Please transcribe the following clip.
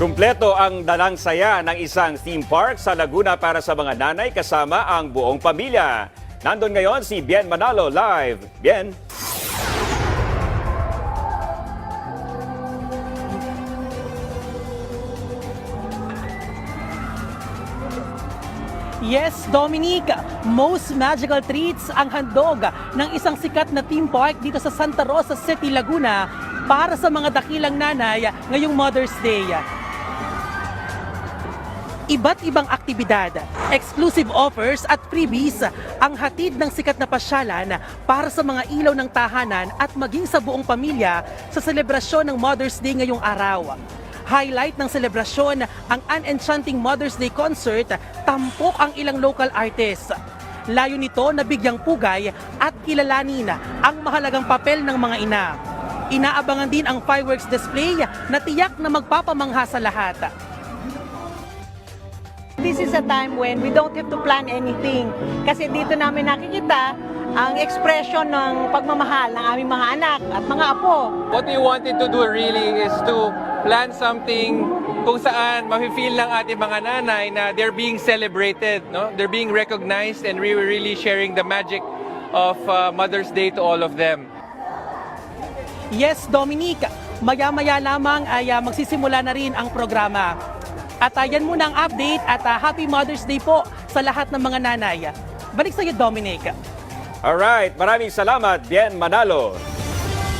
Kumpleto ang dalang saya ng isang theme park sa Laguna para sa mga nanay kasama ang buong pamilya. Nandun ngayon si Bien Manalo live. Bien. Yes, Dominique, most magical treats ang handog ng isang sikat na theme park dito sa Santa Rosa City, Laguna para sa mga dakilang nanay ngayong Mother's Day. Iba't ibang aktibidad, exclusive offers at freebies ang hatid ng sikat na pasyalan para sa mga ilaw ng tahanan at maging sa buong pamilya sa selebrasyon ng Mother's Day ngayong araw. Highlight ng selebrasyon ang Unenchanting Mother's Day Concert, tampok ang ilang local artists. Layo nito na bigyang pugay at kilalanin ang mahalagang papel ng mga ina. Inaabangan din ang fireworks display na tiyak na magpapamangha sa lahat. This is a time when we don't have to plan anything. Kasi dito namin nakikita ang expression ng pagmamahal ng aming mga anak at mga apo. What we wanted to do really is to plan something kung saan mafe-feel ng ating mga nanay na they're being celebrated, no? They're being recognized and we were really sharing the magic of uh, Mother's Day to all of them. Yes, Dominique, maya-maya lamang ay ah, magsisimula na rin ang programa. At ah, yan muna ang update at ah, Happy Mother's Day po sa lahat ng mga nanay. Balik sa iyo, Dominic. Alright, maraming salamat Bien Manalo.